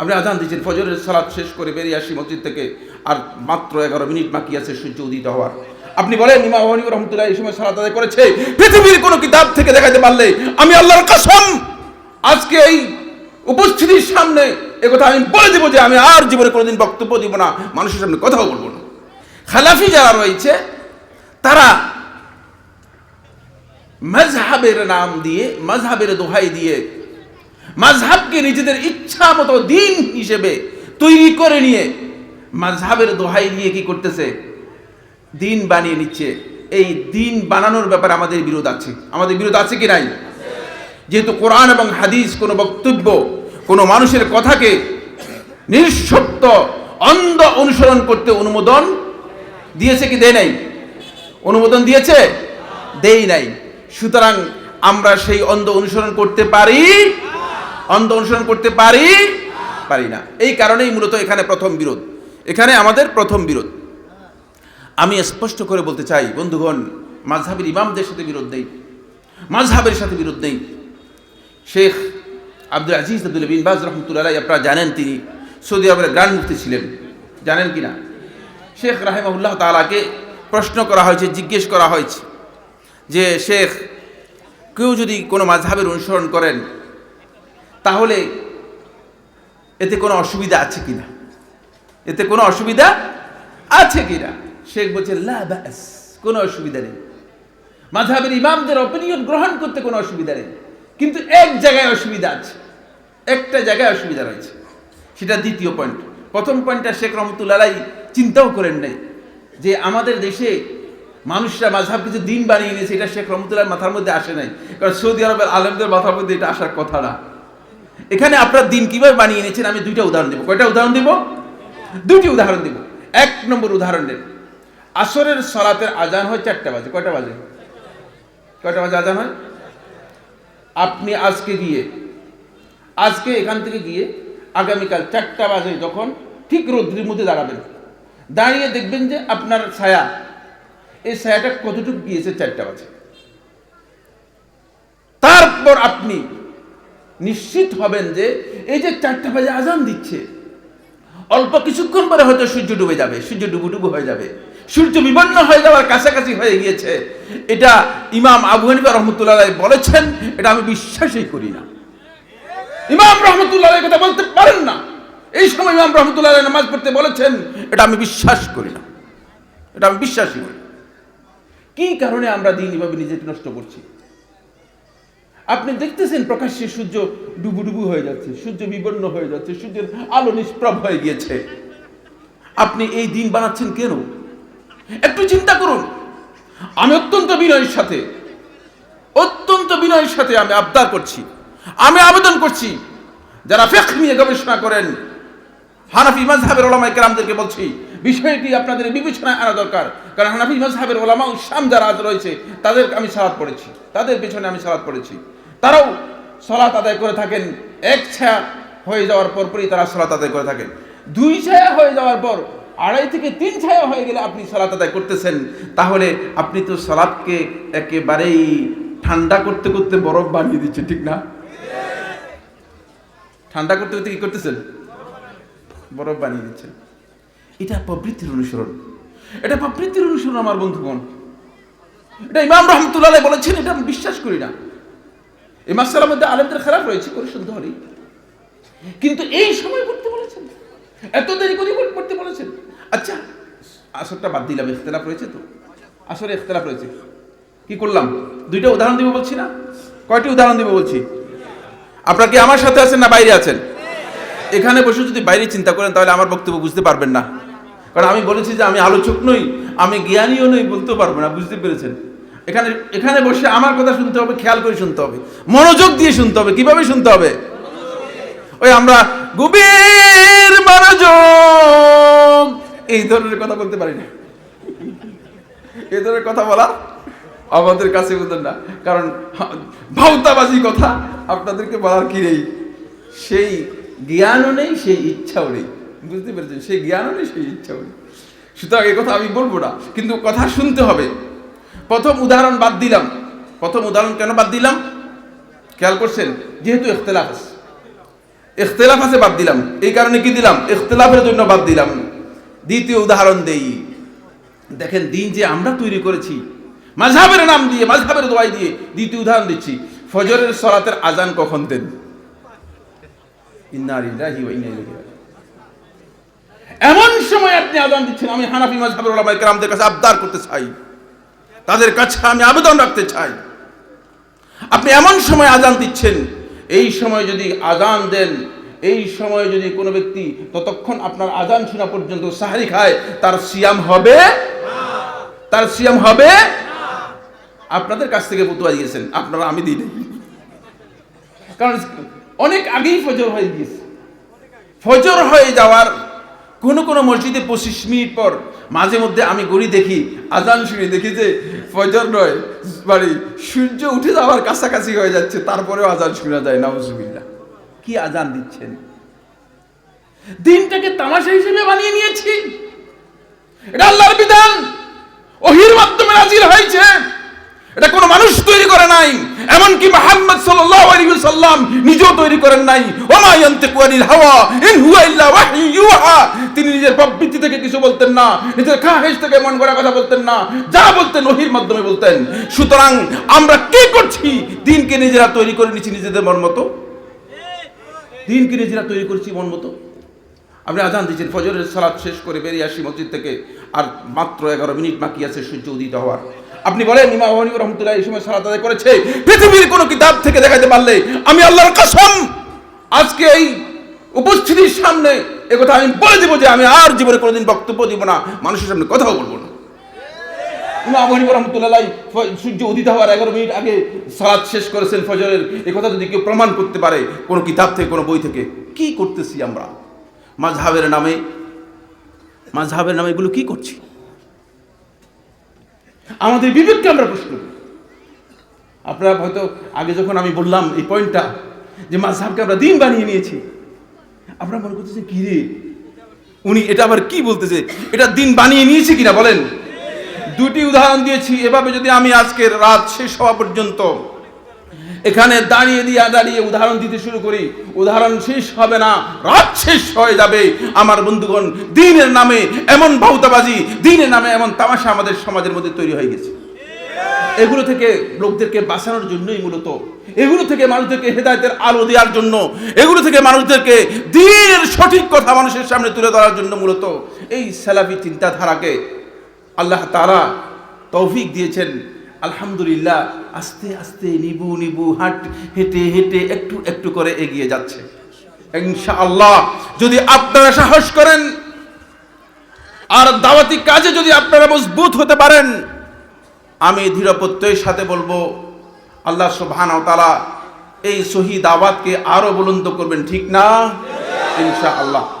আপনি আজান দিচ্ছেন ফজরের সালাদ শেষ করে বেরিয়ে আসি মসজিদ থেকে, আর মাত্র এগারো মিনিট বাকি আছে সূর্য উদিত হওয়ার। আপনি বলেন, ইমাম রহমতুল্লাহ এই সময় সালাত আদায় করেছে? পৃথিবীর কোনো কিতাব থেকে দেখাতে পারলে আমি আল্লাহর কসম, আজকে এই উপস্থিতির সামনে একথা আমি বলে দেবো যে আমি আর জীবনে কোনোদিন বক্তব্য দিব না, মানুষের সামনে কথাও বলব না। খালাফি যারা রয়েছে, তারা মজহাবের নাম দিয়ে মজহাবের দোহাই দিয়ে মাঝহাবকে নিজেদের ইচ্ছা মতো দিন হিসেবে তৈরি করে নিয়ে মাঝহাবের দোহাই নিয়ে কি করতেছে? দিন বানিয়ে নিচ্ছে। এই দিন বানানোর ব্যাপারে আমাদের বিরোধ আছে। আমাদের বিরোধ আছে কি নাই? যেহেতু কোরআন এবং হাদিস কোনো বক্তব্য, কোনো মানুষের কথাকে নিঃশব্দ অন্ধ অনুসরণ করতে অনুমোদন দিয়েছে কি দেয় নাই? অনুমোদন দিয়েছে? দেই নাই। সুতরাং আমরা সেই অন্ধ অনুসরণ করতে পারি অন্ধ অনুসরণ করতে পারি? পারি না। এই কারণেই মূলত এখানে প্রথম বিরোধ। এখানে আমাদের প্রথম বিরোধ। আমি স্পষ্ট করে বলতে চাই, বন্ধুগণ মাঝহাবের ইমামদের সাথে বিরোধ নেই। মাঝহাবের সাথে বিরোধ নেই। শেখ আব্দুল আজিজ আব্দুল বিন বাজ রহমতুল্লাহ আপনারা জানেন তিনি সৌদি আরবের গ্রান্ড মুফতি ছিলেন। জানেন কি না? শেখ রাহেমাউল্লাহ তালাকে প্রশ্ন করা হয়েছে, জিজ্ঞেস করা হয়েছে যে, শেখ, কেউ যদি কোনো মাঝহাবের অনুসরণ করেন তাহলে এতে কোনো অসুবিধা আছে কিনা? এতে কোনো অসুবিধা আছে কিনা? শেখ বলছে ব্যাস কোনো অসুবিধা নেই। মাঝহাবের ইমামদের অপিনিয়ন গ্রহণ করতে কোনো অসুবিধা নেই। কিন্তু এক জায়গায় অসুবিধা আছে, একটা জায়গায় অসুবিধা রয়েছে। সেটা দ্বিতীয় পয়েন্ট প্রথম পয়েন্টটা শেখ রহমতুল্লাহ চিন্তাও করেন নাই যে আমাদের দেশে মানুষরা মাঝহাব কিছু দিন বানিয়ে নিয়েছে, এটা শেখ রহমতুল্লাহ মাথার মধ্যে আসে নাই। কারণ সৌদি আরবের আলমদের মাথার মধ্যে এটা আসার কথা না। এখানে আপনার দিন কীভাবে বানিয়ে নিয়েছেন, আমি দুইটা উদাহরণ দেবো। কয়টা উদাহরণ দিব? দুটি উদাহরণ দিব। এক নম্বর উদাহরণ দেব। আসরের সলাতের আজান হয় চারটা বাজে। কয়টা বাজে? কয়টা বাজে আজান হয়? আপনি আজকে গিয়ে, আজকে এখান থেকে গিয়ে আগামীকাল চারটা বাজে যখন ঠিক রৌদ্রের মধ্যে দাঁড়াবেন, দাঁড়িয়ে দেখবেন যে আপনার ছায়া, এই ছায়াটা কতটুকু গিয়েছে চারটা বাজে। তারপর আপনি নিশ্চিত হবেন যে এই যে চারটা বাজে আজান দিচ্ছে, অল্প কিছুক্ষণ পরে হয়তো সূর্য ডুবে যাবে, সূর্য ডুবু ডুবু হয়ে যাবে। সূর্য বিবন্ন হয়ে যাওয়ার কাছাকাছি হয়ে গিয়েছে। এটা ইমাম আবু হানিফা রহমতুল্লাহ বলেছেন, এটা আমি বিশ্বাসই করি না। ইমাম রহমতুল্লাহ কথা বলতে পারেন না। এই সময় ইমাম রহমতুল্লাহ নামাজ পড়তে বলেছেন, এটা আমি বিশ্বাস করি না। এটা আমি বিশ্বাসই করি। কি কারণে আমরা দিন এভাবে নিজেকে নষ্ট করছি? আপনি দেখতেছেন প্রকাশ্যে সূর্য ডুবু ডুবু হয়ে যাচ্ছে, সূর্য বিবর্ণ হয়ে যাচ্ছে, সূর্যের আলো নিষ্প্রভ হয়ে গিয়েছে। আপনি এই দিন বানাচ্ছেন কেন? একটু চিন্তা করুন। আমি অত্যন্ত বিনয়ের সাথে, অত্যন্ত বিনয়ের সাথে আমি আবদার করছি, আমি আবেদন করছি, যারা ফেক নিয়ে গবেষণা করেন, হানাফি মাজহাবের ওলামাই কেরামদেরকে বলছি, বিষয়টি আপনাদের বিবেচনায় আনা দরকার, কারণ হানাফি মাজহাবের ওলামা উসাম যারা আজ রয়েছে তাদের আমি সালাদ পড়েছি, তাদের পেছনে আমি সালাদ পড়েছি। তারাও সলাত আদায় করে থাকেন। এক ছায়া হয়ে যাওয়ার পরপরই তারা সলাত আদায় করে থাকেন। দুই ছায়া হয়ে যাওয়ার পর আড়াই থেকে তিন ছায়া হয়ে গেলে আপনি সালাত আদায় করতেছেন। তাহলে আপনি তো সালাদকে একেবারেই ঠান্ডা করতে করতে বরফ বানিয়ে দিচ্ছেন, ঠিক না? ঠান্ডা করতে করতে কি করতেছেন? বরফ বানিয়ে দিচ্ছেন। এটা প্রবৃত্তির অনুসরণ। এটা প্রবৃত্তির অনুসরণ আমার বন্ধুগণ। এটা ইমাম রহমতুল্লাহ বলেছেন, এটা আমি বিশ্বাস করি না। এই মাসালার মধ্যে আলেমদের খারাপ রয়েছে শুনতে হলেই কিন্তু এই সময় পড়তে বলেছেন। এত দেরি করে পড়তে বলেছেন। আচ্ছা আসরটা বাদ দিলাম, ইখতলাফ রয়েছে তো? আসরে ইখতলাফ রয়েছে। কি করলাম? দুইটা উদাহরণ দিব বলছি না? কয়টি উদাহরণ দিব বলছি? আপনারা কি আমার সাথে আছেন না বাইরে আছেন? এখানে বসে যদি বাইরে চিন্তা করেন, তাহলে আমার বক্তব্য বুঝতে পারবেন না। কারণ আমি বলেছি যে আমি আলোচক নই, আমি জ্ঞানীও নই বলতে পারব না, বুঝতে পেরেছেন? এখানে এখানে বসে আমার কথা শুনতে হবে, খেয়াল করে শুনতে হবে। মনোযোগ দিয়ে শুনতে হবে, কীভাবে শুনতে হবে? ওই আমরা, গভীর মনোযোগ। এই ধরনের কথা বলতে পারি না। এই ধরনের কথা বলা আমাদের কাছে বুঝলেন না। কারণ ভাউতাবাজি কথা আপনাদেরকে বলার কি নেই? সেই জ্ঞানও নেই, সেই ইচ্ছাও নেই। বুঝতে পেরেছেন? সেই জ্ঞানও নেই, সেই ইচ্ছাও নেই। সুতরাং কথা আমি বলব না, কিন্তু কথা শুনতে হবে। প্রথম উদাহরণ বাদ দিলাম। প্রথম উদাহরণ কেন বাদ দিলাম? খেয়াল করছেন? যেহেতু ইখতলাফ আছে। ইখতলাফ আছে, বাদ দিলাম। এই কারণে কি দিলাম? ইখতলাফের জন্য বাদ দিলাম। দ্বিতীয় উদাহরণ দেই। দেখেন, দিন যে আমরা তৈরি করেছি মাঝহাবের নাম দিয়ে মাঝহাবের দোয়াই দিয়ে দ্বিতীয় উদাহরণ দিচ্ছি। ফজরের সলাতের আজান কখন দেন। এমন সময় আপনি আজান দিচ্ছেন, আমি হানাফি মাযহাবের ওলামায়ে কেরামদের কাছে আবদার করতে চাই। তাদের কাছে আমি আবেদন রাখতে চাই। আপনি এমন সময় আজান দিচ্ছেন, এই সময় যদি আজান দেন, এই সময় যদি কোনো ব্যক্তি ততক্ষণ আপনার আজান শোনা পর্যন্ত সাহারি খায়, তার সিয়াম হবে? তার সিয়াম হবে? আপনাদের কাছ থেকে বুতুয়া দিয়েছেন, আপনারা আমি দিই। কারণ অনেক আগেই ফজর হয়ে গিয়েছে। ফজর হয়ে যাওয়ার কোন কোন মসজিদে পঁচিশ মিনিট পর মাঝে মধ্যে আমি গড়ি দেখি, আজান শুনে, দেখি যে ফজর নয় মানে সূর্য উঠে যাওয়ার কাছাকাছি হয়ে যাচ্ছে, তারপরেও আজান শোনা যায় না নাউজুবিল্লাহ। কি আজান দিচ্ছেন? দিনটাকে তামাশা হিসেবে বানিয়ে নিয়েছি। এটা আল্লাহর বিধান। ওহির মাধ্যমে নাজিল হয়েছে। এটা কোনো মানুষ তৈরি করে নাই। এমনকি মুহাম্মদ ওয়াসাল্লাম নিজেও তৈরি করেন নাই। ওমা ইয়ান্তিকু হাওয়া, ইন হুয়া ইল্লা ইউহা। তিনি নিজের প্রবৃত্তি থেকে কিছু বলতেন না, নিজের খাহেশ থেকে মন করা কথা বলতেন না, যা বলতেন ওহির মাধ্যমে বলতেন। সুতরাং আমরা কি করছি? দিনকে নিজেরা তৈরি করে নিচ্ছি নিজেদের মন মতো। দিনকে নিজেরা তৈরি করছি মন মতো। আপনি আজান দিচ্ছেন ফজরের সালাত শেষ করে বেরিয়ে আসি মসজিদ থেকে। আর মাত্র এগারো মিনিট বাকি আছে সূর্য উদিত হওয়ার। আপনি বলেন, ইমাম হানিফ রহমতুল্লাহ এই সময় সালাত আদায় করেছে। পৃথিবীর কোনো কিতাব থেকে দেখাতে পারলে আমি আল্লাহর কসম আজকে এই উপস্থিতির সামনে একথা আমি বলে দিব যে আমি আর জীবনে কোনোদিন বক্তব্য দিব না, মানুষের সামনে কথাও বলব না। ইমাম হানিফ রহমতুল্লাহ সূর্য উদিত হওয়ার এগারো মিনিট আগে সালাত শেষ করেছেন ফজরের। এই কথা যদি কেউ প্রমাণ করতে পারে, কোনো কিতাব থেকে, কোনো বই থেকে, কি করতেছি আমরা? মাঝহাবের নামে মাঝহাবের নামে এগুলো কি করছি? আমাদের বিবেককে আমরা প্রশ্ন করি। আপনারা হয়তো আগে যখন আমি বললাম এই পয়েন্টটা যে মাঝহাবকে আমরা দিন বানিয়ে নিয়েছি, আপনারা মনে করতেছেন কি রে উনি এটা আবার কি বলতেছে? এটা দিন বানিয়ে নিয়েছে কিনা বলেন। দুটি উদাহরণ দিয়েছি। এভাবে যদি আমি আজকের রাত শেষ হওয়া পর্যন্ত এখানে দাঁড়িয়ে দিয়ে দাঁড়িয়ে উদাহরণ দিতে শুরু করি। উদাহরণ শেষ হবে না, রাত শেষ হয়ে যাবে। আমার বন্ধুগণ, দিনের নামে এমন ভৌতাবাজি দিনের নামে এমন তামাশা আমাদের সমাজের মধ্যে তৈরি হয়ে গেছে। এগুলো থেকে লোকদেরকে বাঁচানোর জন্যই মূলত, এগুলো থেকে মানুষদেরকে হেদায়তের আলো দেওয়ার জন্য, এগুলো থেকে মানুষদেরকে দিনের সঠিক কথা মানুষের সামনে তুলে ধরার জন্য মূলত এই সেলাফি চিন্তাধারাকে আল্লাহ তারা তৌফিক দিয়েছেন। আলহামদুলিল্লাহ আস্তে আস্তে নিবু নিবু হাট হেঁটে হেঁটে একটু একটু করে এগিয়ে যাচ্ছে। ইনশাআল্লাহ যদি আপনারা সাহস করেন, আর দাওয়াতি কাজে যদি আপনারা মজবুত হতে পারেন, আমি দৃঢ় প্রত্যয়ের সাথে বলব, আল্লাহ সুবহানাহু ওয়া তাআলা এই সহি দাওয়াতকে আরও বুলন্দ করবেন, ঠিক না? ইনশাআল্লাহ।